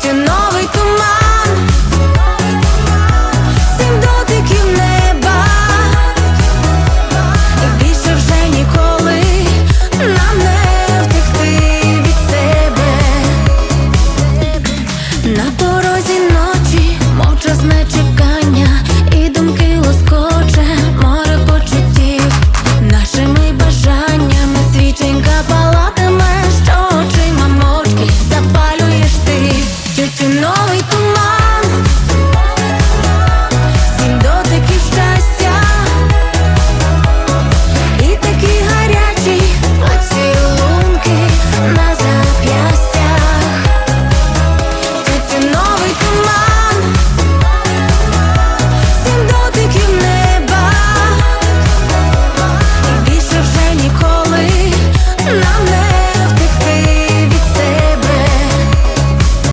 світі новий туман, сім дотиків неба, і більше вже ніколи нам не втекти від себе. На